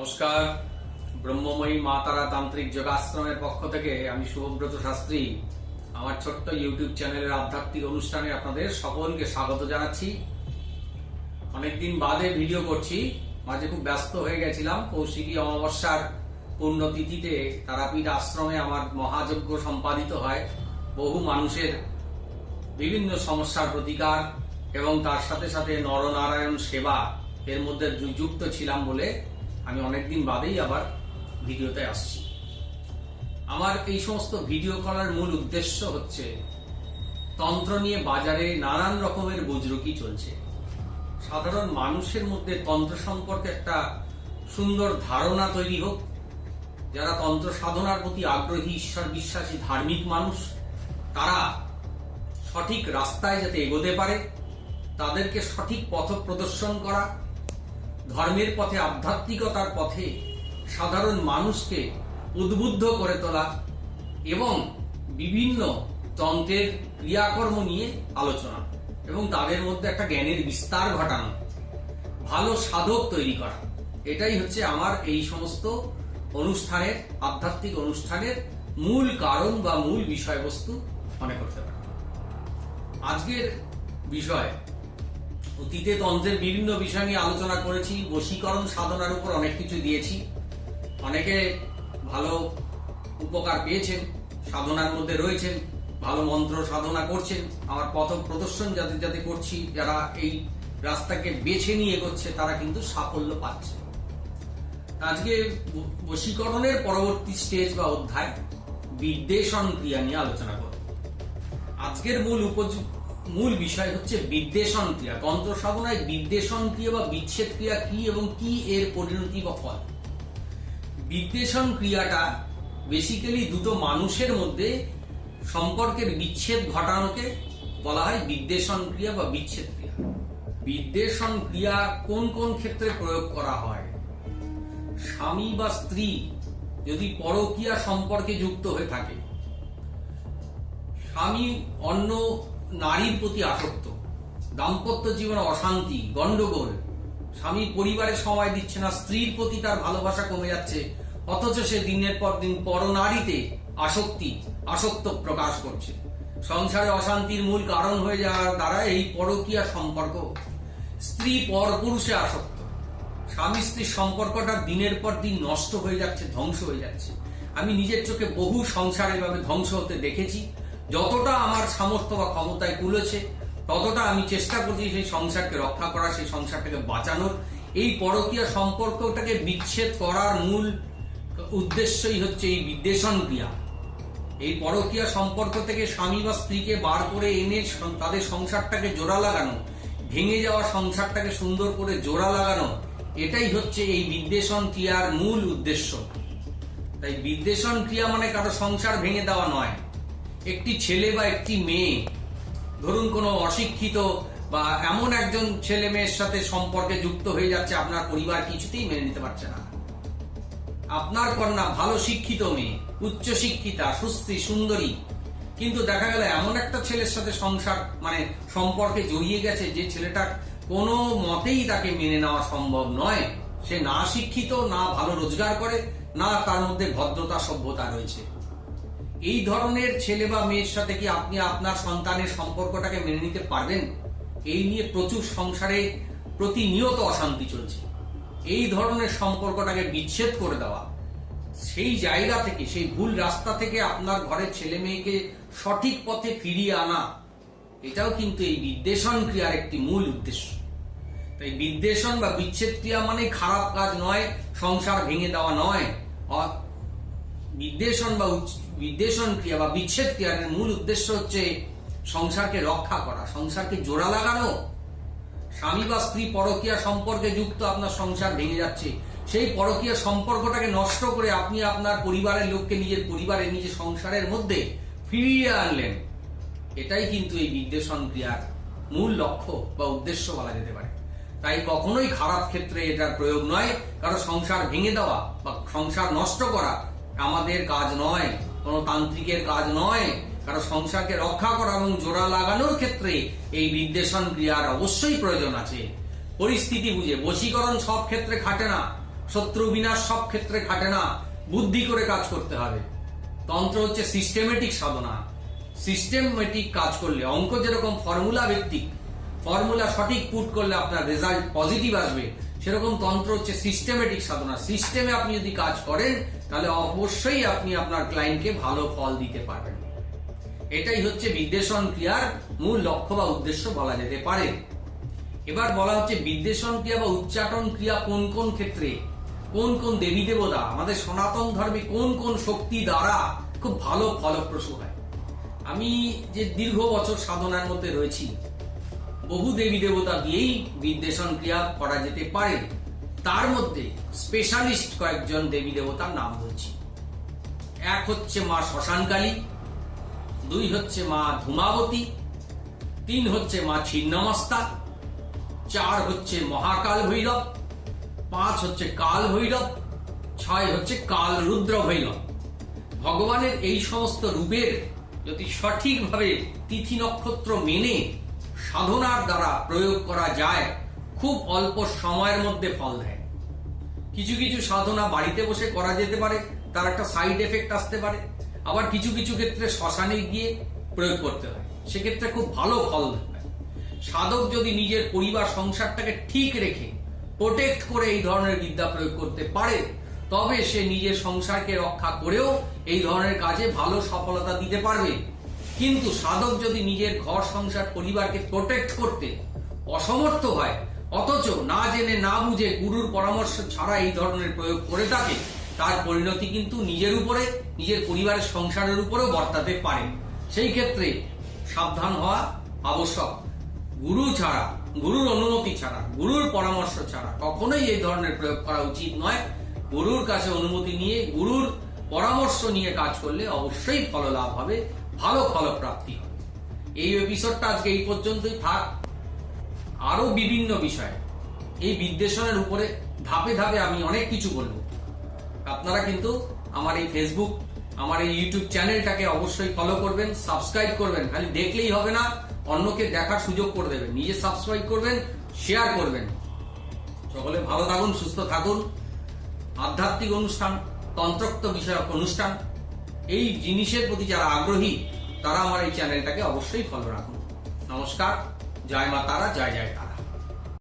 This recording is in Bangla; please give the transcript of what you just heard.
নমস্কার। ব্রহ্মময়ী মা তারা তান্ত্রিক যোগাশ্রমের পক্ষ থেকে আমি শুভব্রত শাস্ত্রী। আমার ছোট্ট ইউটিউব চ্যানেলের আধ্যাত্মিক অনুষ্ঠানে আপনাদের সকলকে স্বাগত জানাচ্ছি। অনেকদিন বাদে ভিডিও করছি, মাঝে খুব ব্যস্ত হয়ে গেছিলাম। কৌশিকী অমাবস্যার পুণ্যতিথিতে তারাপীঠ আশ্রমে আমার মহাযজ্ঞ সম্পাদিত হয়। বহু মানুষের বিভিন্ন সমস্যার প্রতিকার এবং তার সাথে সাথে নরনারায়ণ সেবা এর মধ্যে যুক্ত ছিলাম বলে আমি অনেকদিন বাদেই আবার ভিডিওতে আসছি। আমার এই সমস্ত ভিডিও করার মূল উদ্দেশ্য হচ্ছে, তন্ত্র নিয়ে বাজারে নানান রকমের বুজরুকি চলছে। সাধারণ মানুষের মধ্যে তন্ত্র সম্পর্কে একটা সুন্দর ধারণা তৈরি হোক। যারা তন্ত্র সাধনার প্রতি আগ্রহী, ঈশ্বর বিশ্বাসী, ধার্মিক মানুষ, তারা সঠিক রাস্তায় যাতে এগোতে পারে, তাদেরকে সঠিক পথ প্রদর্শন করা ধর্মের পথে, আধ্যাত্মিকতার পথে সাধারণ মানুষকে উদ্বুদ্ধ করে তোলা এবং বিভিন্ন তন্ত্রের ক্রিয়াকর্ম নিয়ে আলোচনা এবং তাদের মধ্যে একটা জ্ঞানের বিস্তার ঘটানো, ভালো সাধক তৈরি করা। এটাই হচ্ছে আমার এই সমস্ত অনুষ্ঠানের, আধ্যাত্মিক অনুষ্ঠানের মূল কারণ বা মূল বিষয়বস্তু মনে করতে পারি। আজকের বিষয় অতীতে তন্ত্রের বিভিন্ন বিষয় নিয়ে আলোচনা করেছি, বশীকরণ সাধনার উপর অনেক কিছু দিয়েছি। অনেকে ভালো উপকার পেয়েছেন, সাধনার মধ্যে রয়েছেন, ভালো মন্ত্র সাধনা করছেন আমার পথ প্রদর্শন যাতে যাতে করছি, যারা এই রাস্তাকে বেছে নিয়ে এগোচ্ছে, তারা কিন্তু সাফল্য পাচ্ছে। আজকে বশীকরণের পরবর্তী স্টেজ বা অধ্যায় বিদ্বেষণ ক্রিয়া নিয়ে আলোচনা করব। আজকের মূল উপযুক্ত মূল বিষয় হচ্ছে বিদ্বেষণ ক্রিয়া। তন্ত্র সাধনায় বিদ্বেষণ ক্রিয়া বা বিচ্ছেদ ক্রিয়া কি এবং কি এর পরিণতি বা ফল? বিদ্বেষণ ক্রিয়াটা বেসিক্যালি দুটো মানুষের মধ্যে সম্পর্কের বিচ্ছেদ ঘটানোকে বলা হয় বিদ্বেষণ ক্রিয়া বা বিচ্ছেদ ক্রিয়া। বিদ্বেষণ ক্রিয়া কোন কোন ক্ষেত্রে প্রয়োগ করা হয়? স্বামী বা স্ত্রী যদি পরকীয়া সম্পর্কে যুক্ত হয়ে থাকে, স্বামী অন্য নারীর প্রতি আসক্ত। দাম্পত্য জীবনে অশান্তি গন্ডগোল স্বামী পরিবারে সময় দিচ্ছে না, স্ত্রীর প্রতি তার ভালোবাসা কমে যাচ্ছে। অথচ সে দিনের পর দিন পরনারীতে আসক্তি, আসক্ত প্রকাশ করছে। সংসারে অশান্তির মূল কারণ হয়ে যাওয়ার দ্বারা এই পরকীয়া সম্পর্ক। স্ত্রী পর পুরুষে আসক্ত। স্বামী স্ত্রীর সম্পর্কটা দিনের পর দিন নষ্ট হয়ে যাচ্ছে, ধ্বংস হয়ে যাচ্ছে। আমি নিজের চোখে বহু সংসার এভাবে ধ্বংস হতে দেখেছি। যতটা আমার সামর্থ্য বা ক্ষমতায় কুলেছে ততটা আমি চেষ্টা করছি সেই সংসারকে রক্ষা করা, সেই সংসারটাকে বাঁচানোর। এই পরকীয় সম্পর্কটাকে বিচ্ছেদ করার মূল উদ্দেশ্যই হচ্ছে এই বিদ্বেষণ ক্রিয়া। এই পরকীয়া সম্পর্ক থেকে স্বামী বা স্ত্রীকে বার করে এনে তাদের সংসারটাকে জোড়া লাগানো, ভেঙে যাওয়া সংসারটাকে সুন্দর করে জোড়া লাগানো, এটাই হচ্ছে এই বিদ্বেষণ ক্রিয়ার মূল উদ্দেশ্য। তাই বিদ্বেষণ ক্রিয়া মানে কারও সংসার ভেঙে দেওয়া নয়। একটি ছেলে বা একটি মেয়ে, ধরুন কোনো অশিক্ষিত বা এমন একজন ছেলে মেয়ের সাথে সম্পর্কে যুক্ত হয়ে যাচ্ছে, আপনার পরিবার কিছুতেই মেনে নিতে পারছে না। আপনার কন্যা ভালো শিক্ষিত মেয়ে, উচ্চ শিক্ষিতা, সুস্থি, সুন্দরী, কিন্তু দেখা গেল এমন একটা ছেলের সাথে সংসার মানে সম্পর্কে জড়িয়ে গেছে যে ছেলেটা কোনো মতেই তাকে মেনে নেওয়া সম্ভব নয়। সে না শিক্ষিত, না ভালো রোজগার করে, না তার মধ্যে ভদ্রতা, সভ্যতা রয়েছে। এই ধরনের ছেলে বা মেয়ের সাথে কি আপনি আপনার সন্তানের সম্পর্কটাকে মেনে নিতে পারবেন? এই নিয়ে প্রচুর সংসারে প্রতিনিয়ত অশান্তি চলছে। এই ধরনের সম্পর্কটাকে বিচ্ছেদ করে দেওয়া, সেই জায়গা থেকে, সেই ভুল রাস্তা থেকে আপনার ঘরের ছেলে মেয়েকে সঠিক পথে ফিরিয়ে আনা, এটাও কিন্তু এই বিদ্বেষণ ক্রিয়ার একটি মূল উদ্দেশ্য। তাই বিদ্বেষণ বা বিচ্ছেদ ক্রিয়া মানে খারাপ কাজ নয়, সংসার ভেঙে দেওয়া নয়। বিদ্বেষণ বা বিদ্বেষণ ক্রিয়া বা বিচ্ছেদ ক্রিয়ার মূল উদ্দেশ্য হচ্ছে সংসারকে রক্ষা করা, সংসারকে জোড়া লাগানো। স্বামী বা স্ত্রী পরকীয়া সম্পর্কে যুক্ত আপনার সংসার ভেঙে যাচ্ছে। সেই পরকীয়া সম্পর্কটাকে নষ্ট করে আপনি আপনার পরিবারের লোককে নিজের পরিবারের নিজের সংসারের মধ্যে ফিরিয়ে আনলেন। এটাই কিন্তু এই বিদ্বেষণ ক্রিয়ার মূল লক্ষ্য বা উদ্দেশ্য বলা যেতে পারে। তাই কখনোই খারাপ ক্ষেত্রে এটার প্রয়োগ নয়। কারণ সংসার ভেঙে দেওয়া বা সংসার নষ্ট করা আমাদের কাজ নয়, কোনো তান্ত্রিকের কাজ নয়, কারও সংসারকে রক্ষা করা এবং জোড়া লাগানোর ক্ষেত্রে এই বিদ্বেষণ ক্রিয়ার অবশ্যই প্রয়োজন আছে। পরিস্থিতি বুঝে, বশীকরণ সব ক্ষেত্রে খাটে না, শত্রু বিনাশ সব ক্ষেত্রে খাটে না, বুদ্ধি করে কাজ করতে হবে। তন্ত্র হচ্ছে সিস্টেমেটিক সাধনা। সিস্টেমেটিক কাজ করলে, অঙ্ক যেরকম ফর্মুলা ভিত্তিক ফর্মুলা সঠিক পুট করলে আপনার রেজাল্ট পজিটিভ আসবে। সেরকম তন্ত্র হচ্ছে সিস্টেমেটিক সাধনা। সিস্টেমে আপনি যদি কাজ করেন, তাহলে অবশ্যই আপনি আপনার ক্লায়েন্টকে ভালো ফল দিতে পারবেন। এটাই হচ্ছে বিদ্বেষণ ক্রিয়ার মূল লক্ষ্য বা উদ্দেশ্য বলা যেতে পারে। এবার বলা হচ্ছে বিদ্বেষণ ক্রিয়া বা উচ্চাটন ক্রিয়া কোন কোন ক্ষেত্রে? কোন কোন দেবী দেবতা? আমাদের সনাতন ধর্মে কোন কোন শক্তি দ্বারা খুব ভালো ফলপ্রসূ হয়? আমি যে দীর্ঘ বছর সাধনার মধ্যে রয়েছি বহু দেবী দেবতা দিয়েই বিদ্বেষণ ক্রিয়া করা যেতে পারে। তার মধ্যে স্পেশালিস্ট কয়েকজন দেবী দেবতার নাম বলছি এক হচ্ছে মা শ্মশানকালী, দুই হচ্ছে মা ধূমাবতী, তিন হচ্ছে মা ছিন্নমস্তা, চার হচ্ছে মহাকাল ভৈরব পাঁচ হচ্ছে কাল ভৈরব ছয় হচ্ছে কাল রুদ্র ভৈরব ভগবানের এই সমস্ত রূপের যদি সঠিকভাবে তিথি নক্ষত্র মেনে সাধনার দ্বারা প্রয়োগ করা যায়, খুব অল্প সময়ের মধ্যে ফল দেয়। কিছু কিছু সাধনা বাড়িতে বসে করা যেতে পারে, তার একটা সাইড এফেক্ট আসতে পারে। আবার কিছু কিছু ক্ষেত্রে শ্মশানে গিয়ে প্রয়োগ করতে হয়, সেক্ষেত্রে খুব ভালো ফল দেয়। সাধক যদি নিজের পরিবার, সংসারটাকে ঠিক রেখে প্রোটেক্ট করে এই ধরনের বিদ্যা প্রয়োগ করতে পারে, তবে সে নিজের সংসারকে রক্ষা করেও এই ধরনের কাজে ভালো সফলতা দিতে পারবে। কিন্তু সাধক যদি নিজের ঘর সংসার পরিবারকে প্রোটেক্ট করতে অসমর্থ হয়, অথচ না জেনে না বুঝে গুরুর পরামর্শ ছাড়া এই ধরনের প্রয়োগ করে থাকে, তার পরিণতি কিন্তু নিজের উপরে, নিজের পরিবারের সংসারের উপরেও বর্তাতে পারে। সেই ক্ষেত্রে সাবধান হওয়া আবশ্যক। গুরু ছাড়া, গুরুর অনুমতি ছাড়া, গুরুর পরামর্শ ছাড়া কখনোই এই ধরনের প্রয়োগ করা উচিত নয়। গুরুর কাছে অনুমতি নিয়ে, গুরুর পরামর্শ নিয়ে কাজ করলে অবশ্যই ফল লাভ হবে। ভালো ফলপ্রাপ্তি হবে। এই এপিসোডটা আজকে এই পর্যন্তই থাক। আরও বিভিন্ন বিষয়। এই বিদ্বেষণের উপরে ধাপে ধাপে আমি অনেক কিছু বলব। আপনারা কিন্তু আমার এই ফেসবুক আমার এই ইউটিউব চ্যানেলটাকে অবশ্যই ফলো করবেন সাবস্ক্রাইব করবেন। খালি দেখলেই হবে না, অন্যকে দেখার সুযোগ করে দেবেন। নিজে সাবস্ক্রাইব করবেন শেয়ার করবেন। সকলে ভালো থাকুন, সুস্থ থাকুন। আধ্যাত্মিক অনুষ্ঠান, তন্ত্রক্ত বিষয়ক অনুষ্ঠান। এই জিনিসের প্রতি যারা আগ্রহী, তারা আমার এই চ্যানেলটাকে অবশ্যই ফলো রাখুন। নমস্কার, জয় মা তারা, জয় জয় তারা।